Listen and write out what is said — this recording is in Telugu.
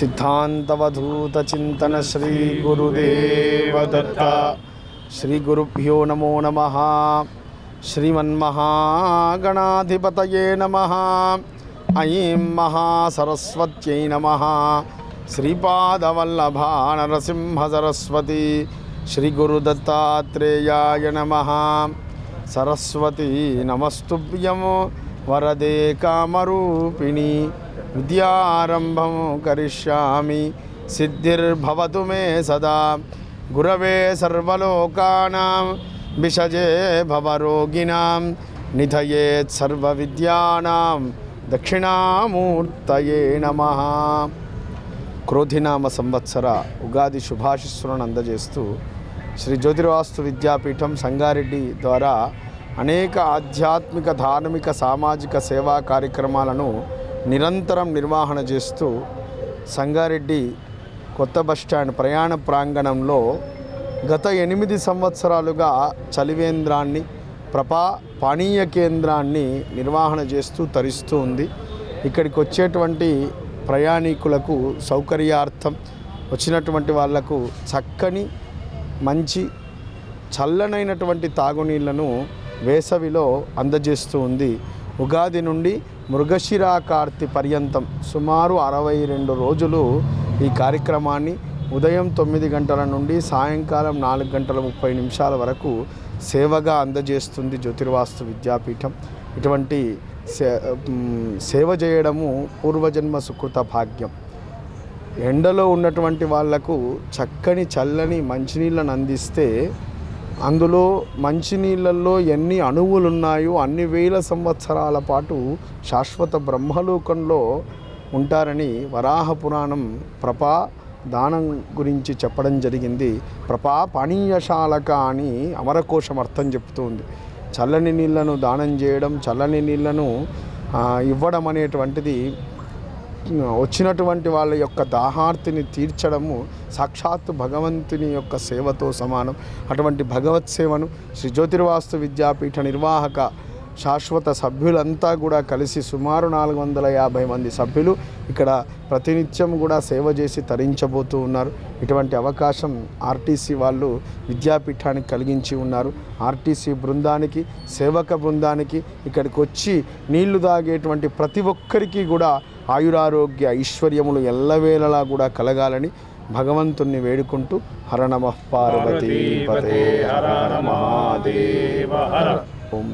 సిద్ధాంతవధూత చింతన శ్రీ గురుదేవదత్త శ్రీ గురుభ్యో నమో నమ శ్రీమన్మహాగణాధిపతయే నమ ఐం మహాసరస్వత్యై నమ శ్రీపాదవల్లభా నరసింహ సరస్వతి శ్రీ విద్యా ఆరంభం కరిష్యామి సిద్ధిర్భవతు మే సదా. గురవే సర్వలోకానాం విషజే భవరోగిణాం నిధయేత్ సర్వవిద్యానాం దక్షిణామూర్తయే నమ. క్రోధినామ సంవత్సర ఉగాది శుభాశిస్సులను అందజేస్తూ శ్రీ జ్యోతిర్వాస్తు విద్యాపీఠం సంగారెడ్డి ద్వారా అనేక ఆధ్యాత్మిక ధార్మిక సామాజిక సేవా కార్యక్రమాలను నిరంతరం నిర్వహణ చేస్తూ సంగారెడ్డి కొత్త బస్టాండ్ ప్రయాణ ప్రాంగణంలో గత ఎనిమిది సంవత్సరాలుగా చలివేంద్రాన్ని ప్రపా పానీయ కేంద్రాన్ని నిర్వహణ చేస్తూ తరిస్తూ ఉంది. ఇక్కడికి వచ్చేటువంటి ప్రయాణికులకు సౌకర్యార్థం వచ్చినటువంటి వాళ్ళకు చక్కని మంచి చల్లనైనటువంటి తాగునీళ్ళను వేసవిలో అందజేస్తూ ఉంది. ఉగాది నుండి మృగశిరా కార్తి పర్యంతం సుమారు అరవై రెండు రోజులు ఈ కార్యక్రమాన్ని ఉదయం తొమ్మిది గంటల నుండి సాయంకాలం నాలుగు గంటల ముప్పై నిమిషాల వరకు సేవగా అందజేస్తుంది జ్యోతిర్వాస్తు విద్యాపీఠం. ఇటువంటి సే సేవ చేయడము పూర్వజన్మ సుకృత భాగ్యం. ఎండలో ఉన్నటువంటి వాళ్ళకు చక్కని చల్లని మంచినీళ్ళను అందిస్తే అందులో మంచినీళ్ళల్లో ఎన్ని అణువులు ఉన్నాయో అన్ని వేల సంవత్సరాల పాటు శాశ్వత బ్రహ్మలోకంలో ఉంటారని వరాహ పురాణం ప్రపా దానం గురించి చెప్పడం జరిగింది. ప్రపా పానీయశాలక అని అమరకోశం అర్థం చెప్తుంది చల్లని నీళ్ళను దానం చేయడం చల్లని నీళ్ళను ఇవ్వడం అనేటువంటిది వచ్చినటువంటి వాళ్ళ యొక్క దాహార్తిని తీర్చడము సాక్షాత్తు భగవంతుని యొక్క సేవతో సమానం. అటువంటి భగవత్ సేవను శ్రీ జ్యోతిర్వాస్తు విద్యాపీఠ నిర్వాహక శాశ్వత సభ్యులంతా కూడా కలిసి సుమారు నాలుగు వందల యాభై మంది సభ్యులు ఇక్కడ ప్రతినిత్యం కూడా సేవ చేసి తరించబోతూ ఉన్నారు. ఇటువంటి అవకాశం ఆర్టీసీ వాళ్ళు విద్యాపీఠానికి కలిగించి ఉన్నారు. ఆర్టీసీ బృందానికి సేవక బృందానికి ఇక్కడికి వచ్చి నీళ్ళు తాగేటువంటి ప్రతి ఒక్కరికి కూడా ఆయురారోగ్య ఐశ్వర్యములు ఎల్లవేళలా కూడా కలగాలని భగవంతుణ్ణి వేడుకుంటూ హర నమ పార్వతీ పదే హర నమ ఓం